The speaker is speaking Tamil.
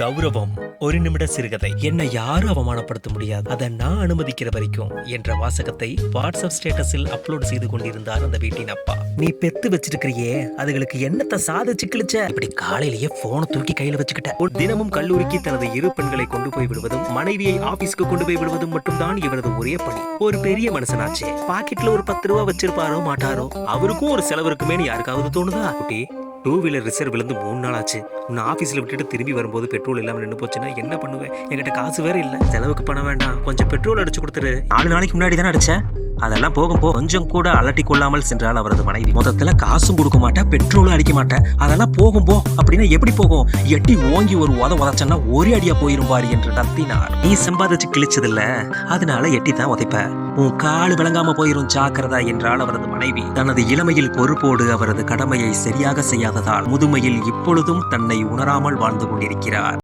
கௌரவம் ஒரு நிமிட சிறுகதை. என்னை யாரும் அவமானப்படுத்த முடியாது. அதை நான் அனுமதிக்கிற வரைக்கும் என்ற வாசகத்தை வாட்ஸ்அப் ஸ்டேட்டஸில் அப்லோட் செய்து கொண்டிருந்தார் அந்த வீட்டின் அப்பா. நீ பெத்து வச்சிருக்கிறியே. அதுகளுக்கு என்னத்தை சாதிச்சு கிழிச்ச? இப்படி காலையிலேயே போனை தூக்கி கையில வச்சுக்கிட்ட. தினமும் கல்லூரிக்கு தனது இரு பெண்களை கொண்டு போய் விடுவதும் மனைவியை ஆபீஸ்க்கு கொண்டு போய் விடுவதும் மட்டும்தான் இவரது ஒரே பணி. ஒரு பெரிய மனுஷனாச்சே பாக்கெட்ல ஒரு பத்து ரூபா வச்சிருப்பாரோ மாட்டாரோ? அவருக்கும் ஒரு செலவு இருக்குமேனு யாருக்காவது தோணுதா? குட்டி டூ வீலர் ரிசர்வ் இருந்து மூணு நாள் ஆச்சு. உன்னை ஆஃபீஸில் விட்டுட்டு திரும்பி வரும்போது பெட்ரோல் இல்லாமல் நின்று போச்சுன்னா என்ன பண்ணுவேன்? என்கிட்ட காசு வேற இல்லை. செலவுக்கு பண்ண வேண்டாம். கொஞ்சம் பெட்ரோல் அடிச்சு கொடுத்துரு. நாலு நாளைக்கு முன்னாடி தானே அடிச்சேன். அதெல்லாம் போகும் போ கொஞ்சம் கூட அலட்டி கொள்ளாமல் சென்றால் அவரது மனைவி. மொத்தத்துல காசும் கொடுக்க மாட்டேன் பெட்ரோலும் அடிக்க மாட்டேன் அதெல்லாம் போகும் போ. அப்படின்னா எப்படி போகும்? எட்டி ஓங்கி ஒரு உத உதச்சன்னா ஒரே அடியா போயிரும் பாரு என்று கத்தினார் நீ சம்பாதிச்சு கிழிச்சதில்ல. அதனால எட்டி தான் உதைப்ப. உன் காலு விளங்காம போயிரும் ஜாக்கிரதா என்றால் அவரது மனைவி. தனது இளமையில் பொறுப்போடு அவரது கடமையை சரியாக செய்யாததால் முதுமையில் இப்பொழுதும் தன்னை உணராமல் வாழ்ந்து கொண்டிருக்கிறார்.